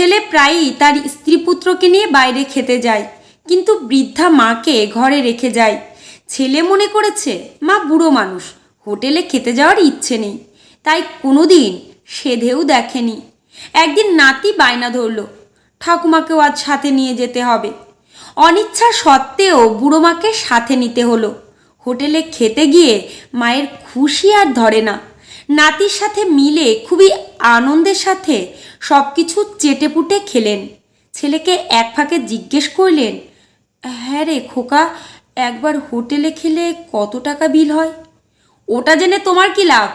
ছেলে প্রায়ই তার স্ত্রী পুত্রকে নিয়ে বাইরে খেতে যায়, কিন্তু বৃদ্ধা মাকে ঘরে রেখে যায়। ছেলে মনে করেছে, মা বুড়ো মানুষ, হোটেলে খেতে যাওয়ার ইচ্ছে নেই, তাই কোনোদিন সেধেও দেখেনি। একদিন নাতি বায়না ধরলো, ঠাকুমাকেও আজ সাথে নিয়ে যেতে হবে। অনিচ্ছা সত্ত্বেও বুড়ো মাকে সাথে নিতে হলো। হোটেলে খেতে গিয়ে মায়ের খুশি আর ধরে না। নাতির সাথে মিলে খুবই আনন্দের সাথে সব কিছু চেটেপুটে খেলেন। ছেলেকে এক ফাঁকে জিজ্ঞেস করলেন হ্যাঁ রে খোকা, একবার হোটেলে খেলে কত টাকা বিল হয়? ওটা জেনে তোমার কি লাভ?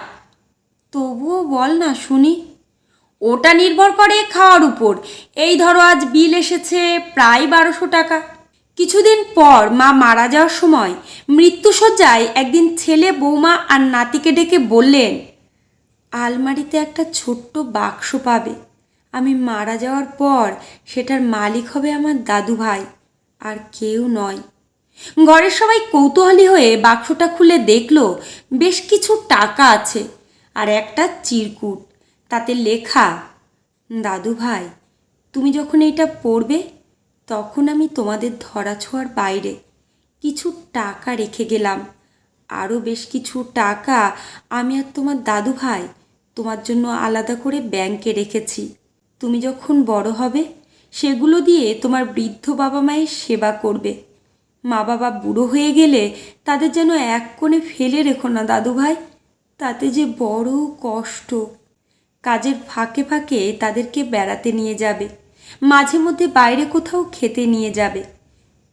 তবুও বল না, শুনি। ওটা নির্ভর করে খাওয়ার উপর। এই ধরো আজ বিল এসেছে প্রায় বারোশো টাকা। কিছুদিন পর মা মারা যাওয়ার সময় মৃত্যুসজ্জায় একদিন ছেলে, বৌমা আর নাতিকে ডেকে বললেন আলমারিতে একটা ছোট্ট বাক্স পাবে। আমি মারা যাওয়ার পর সেটার মালিক হবে আমার দাদু ভাই, আর কেউ নয়। ঘরের সবাই কৌতূহলী হয়ে বাক্সটা খুলে দেখল, বেশ কিছু টাকা আছে আর একটা চিরকুট। তাতে লেখা, দাদু ভাই, তুমি যখন এটা পড়বে, তখন আমি তোমাদের ধরাছোঁয়ার বাইরে কিছু টাকা রেখে গেলাম। আরও বেশ কিছু টাকা আমি আর তোমার দাদু ভাই তোমার জন্য আলাদা করে ব্যাংকে রেখেছি। তুমি যখন বড় হবে, সেগুলো দিয়ে তোমার বৃদ্ধ বাবা মায়ের সেবা করবে। মা বাবা বুড়ো হয়ে গেলে তাদের যেন এক কোণে ফেলে রেখো না, দাদু ভাই। তাতে যে বড় কষ্ট। কাজের ফাঁকে ফাঁকে তাদেরকে বেড়াতে নিয়ে যাবে। মাঝে মধ্যে বাইরে কোথাও খেতে নিয়ে যাবে।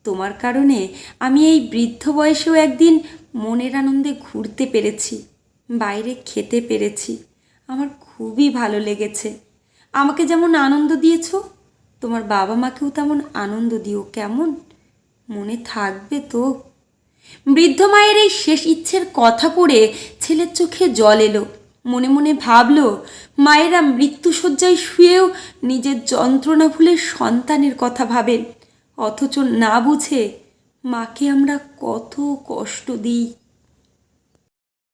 তোমার কারণে আমি এই বৃদ্ধ বয়সেও একদিন মনের আনন্দে ঘুরতে পেরেছি, বাইরে খেতে পেরেছি। আমার খুবই ভালো লেগেছে। আমাকে যেমন আনন্দ দিয়েছ, তোমার বাবা মাকেও তেমন আনন্দ দিও, কেমন? মনে থাকবে তো। বৃদ্ধ মায়ের এই শেষ ইচ্ছের কথা পড়ে ছেলের চোখে জল এলো। মনে মনে ভাবলো, মায়েরা মৃত্যুশয্যায় শুয়েও নিজের যন্ত্রণা ভুলে সন্তানের কথা ভাবেন। অথচ না বুঝে মাকে আমরা কত কষ্ট দিই।